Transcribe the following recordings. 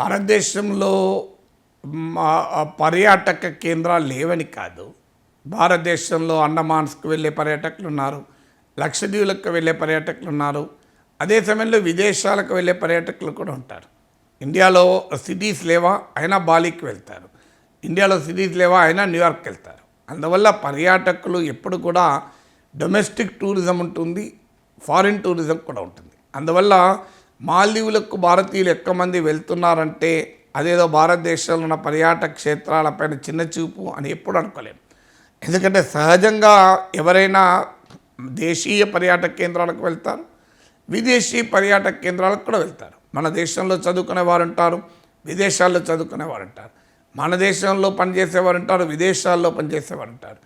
భారతదేశంలో మా పర్యాటక కేంద్రాలు లేవని కాదు. భారతదేశంలో అండమాన్స్కి వెళ్ళే పర్యాటకులు ఉన్నారు లక్షద్వీపులకు వెళ్ళే పర్యాటకులు ఉన్నారు అదే సమయంలో విదేశాలకు వెళ్ళే పర్యాటకులు కూడా ఉంటారు. ఇండియాలో సిటీస్ లేవా అయినా బాలీకి వెళ్తారు. ఇండియాలో సిటీస్ లేవా అయినా న్యూయార్క్ వెళ్తారు. అందువల్ల పర్యాటకులు ఎప్పుడు కూడా డొమెస్టిక్ టూరిజం ఉంటుంది ఫారిన్ టూరిజం కూడా ఉంటుంది. అందువల్ల మాల్దీవులకు భారతీయులు ఎక్కువ మంది వెళ్తున్నారంటే అదేదో భారతదేశంలో ఉన్న పర్యాటక క్షేత్రాలపైన చిన్న చూపు అని ఎప్పుడు అనుకోలేము ఎందుకంటే సహజంగా ఎవరైనా దేశీయ పర్యాటక కేంద్రాలకు వెళ్తారు విదేశీ పర్యాటక కేంద్రాలకు కూడా వెళ్తారు. మన దేశంలో చదువుకునే వారు ఉంటారు విదేశాల్లో చదువుకునే వారు ఉంటారు. మన దేశంలో పనిచేసేవారు ఉంటారు విదేశాల్లో పనిచేసేవారు ఉంటారు.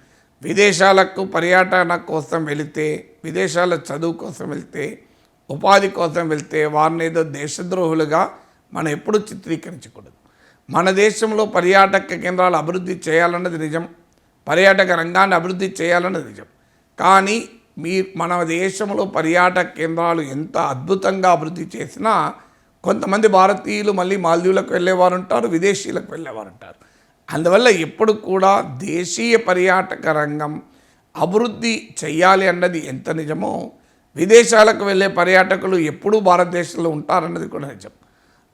విదేశాలకు పర్యాటన కోసం వెళితే విదేశాల్లో చదువు కోసం వెళితే ఉపాధి కోసం వెళ్తే వారిని ఏదో దేశద్రోహులుగా మనం ఎప్పుడూ చిత్రీకరించకూడదు. మన దేశంలో పర్యాటక కేంద్రాలు అభివృద్ధి చేయాలన్నది నిజం పర్యాటక రంగాన్ని అభివృద్ధి చేయాలన్నది నిజం. కానీ మీ మన దేశంలో పర్యాటక కేంద్రాలు ఎంత అద్భుతంగా అభివృద్ధి చేసినా కొంతమంది భారతీయులు మళ్ళీ మాల్దీవులకు వెళ్ళేవారు ఉంటారు విదేశీయులకు వెళ్ళేవారు ఉంటారు అందువల్ల ఎప్పుడు కూడా దేశీయ పర్యాటక రంగం అభివృద్ధి చెయ్యాలి అన్నది ఎంత నిజమో విదేశాలకు వెళ్ళే పర్యాటకులు ఎప్పుడూ భారతదేశంలో ఉంటారన్నది కూడా నిజం.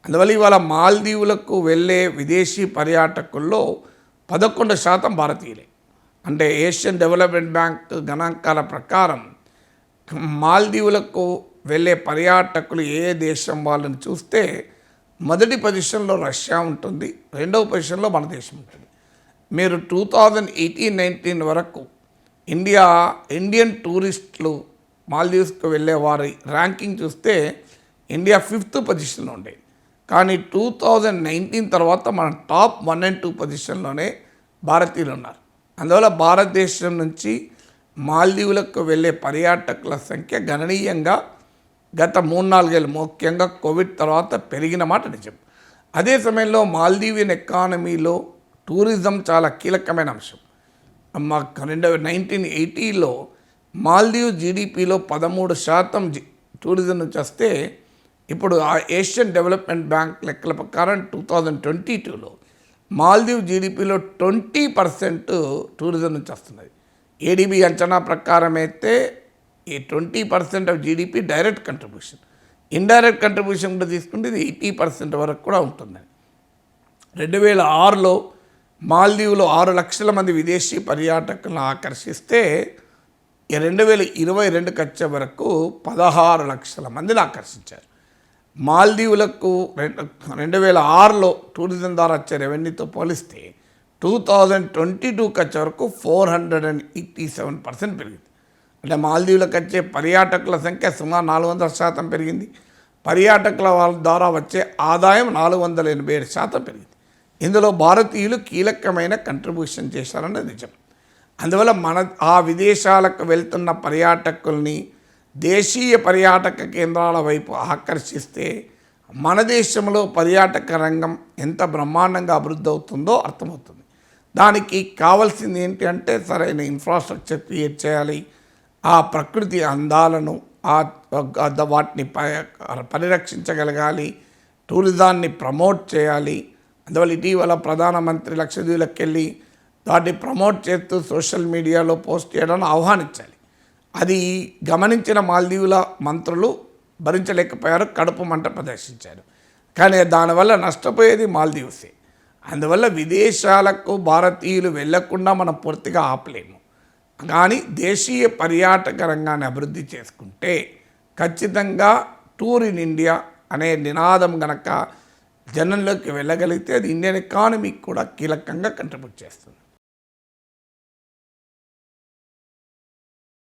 అందువల్ల ఇవాళ మాల్దీవులకు వెళ్ళే విదేశీ పర్యాటకుల్లో పదకొండు శాతం భారతీయులే. అంటే ఏషియన్ డెవలప్మెంట్ బ్యాంక్ గణాంకాల ప్రకారం మాల్దీవులకు వెళ్ళే పర్యాటకులు ఏ దేశం వాళ్ళని చూస్తే మొదటి పొజిషన్లో రష్యా ఉంటుంది రెండవ పొజిషన్లో మన దేశం ఉంటుంది. మీరు టూ థౌజండ్ ఎయిటీన్ నైన్టీన్ వరకు ఇండియా ఇండియన్ టూరిస్టులు మాల్దీవ్స్కి వెళ్ళే వారి ర్యాంకింగ్ చూస్తే ఇండియా ఫిఫ్త్ పొజిషన్లో ఉండే. కానీ టూ థౌజండ్ నైన్టీన్ తర్వాత మన టాప్ వన్ అండ్ టూ పొజిషన్లోనే భారతీయులు ఉన్నారు. అందువల్ల భారతదేశం నుంచి మాల్దీవులకు వెళ్ళే పర్యాటకుల సంఖ్య గణనీయంగా గత మూడు నాలుగేళ్ళు ముఖ్యంగా కోవిడ్ తర్వాత పెరిగిన మాట నిజం. అదే సమయంలో మాల్దీవియన్ ఎకానమీలో టూరిజం చాలా కీలకమైన అంశం. మా రెండు నైన్టీన్ ఎయిటీలో మాల్దీవ్ జీడిపిలో పదమూడు శాతం టూరిజం నుంచి వస్తే ఇప్పుడు ఆ ఏషియన్ డెవలప్మెంట్ బ్యాంక్ లెక్కల ప్రకారం టూ థౌజండ్ ట్వంటీ టూలో మాల్దీవ్ జీడిపిలో ట్వంటీ పర్సెంట్ టూరిజం నుంచి వస్తున్నది. ఏడిబి అంచనా ప్రకారం అయితే ఈ twenty percent of GDP direct contribution indirect contribution కూడా తీసుకుంటే ఇది ఎయిటీ పర్సెంట్ వరకు కూడా ఉంటుంది రెండు వేల ఆరులో మాల్దీవులో ఆరు లక్షల మంది విదేశీ పర్యాటకులను ఆకర్షిస్తే రెండు వేల ఇరవై రెండుకి వచ్చే వరకు పదహారు లక్షల మందిని ఆకర్షించారు. మాల్దీవులకు రెండు రెండు వేల ఆరులో టూరిజం ద్వారా వచ్చే రెవెన్యూతో పోలిస్తే టూ థౌజండ్ ట్వంటీ టూకి వచ్చే వరకు four hundred and eighty seven percent పెరిగింది. అంటే మాల్దీవులకు వచ్చే పర్యాటకుల సంఖ్య సుమారు నాలుగు వందల శాతం పెరిగింది. పర్యాటకుల వాళ్ళ ద్వారా వచ్చే ఆదాయం నాలుగు వందల ఎనభై ఏడు శాతం పెరిగింది. ఇందులో భారతీయులు కీలకమైన కంట్రిబ్యూషన్ చేశారన్నది నిజం. అందువల్ల మన ఆ విదేశాలకు వెళ్తున్న పర్యాటకుల్ని దేశీయ పర్యాటక కేంద్రాల వైపు ఆకర్షిస్తే మన దేశంలో పర్యాటక రంగం ఎంత బ్రహ్మాండంగా అభివృద్ధి అవుతుందో అర్థమవుతుంది. దానికి కావాల్సింది ఏంటి అంటే సరైన ఇన్ఫ్రాస్ట్రక్చర్ క్రియేట్ చేయాలి. ఆ ప్రకృతి అందాలను ఆ వాటిని ప- పరిరక్షించగలగాలి. టూరిజాన్ని ప్రమోట్ చేయాలి. అందువల్ల ఇటీవల ప్రధానమంత్రి లక్షద్వీపులకు వెళ్ళి దాన్ని ప్రమోట్ చేస్తూ సోషల్ మీడియాలో పోస్ట్ చేయడానికి ఆహ్వానించాలి. అది గమనించిన మాల్దీవుల మంత్రులు భరించలేకపోయారు కడుపు మంట ప్రదర్శించారు. కానీ దానివల్ల నష్టపోయేది మాల్దీవ్సే. అందువల్ల విదేశాలకు భారతీయులు వెళ్ళకుండా మనం పూర్తిగా ఆపలేము. కానీ దేశీయ పర్యాటక రంగాన్ని అభివృద్ధి చేసుకుంటే ఖచ్చితంగా టూర్ ఇన్ ఇండియా అనే నినాదం గనక జనంలోకి వెళ్ళగలిగితే అది ఇండియన్ ఎకానమీకి కూడా కీలకంగా కంట్రిబ్యూట్ చేస్తుంది.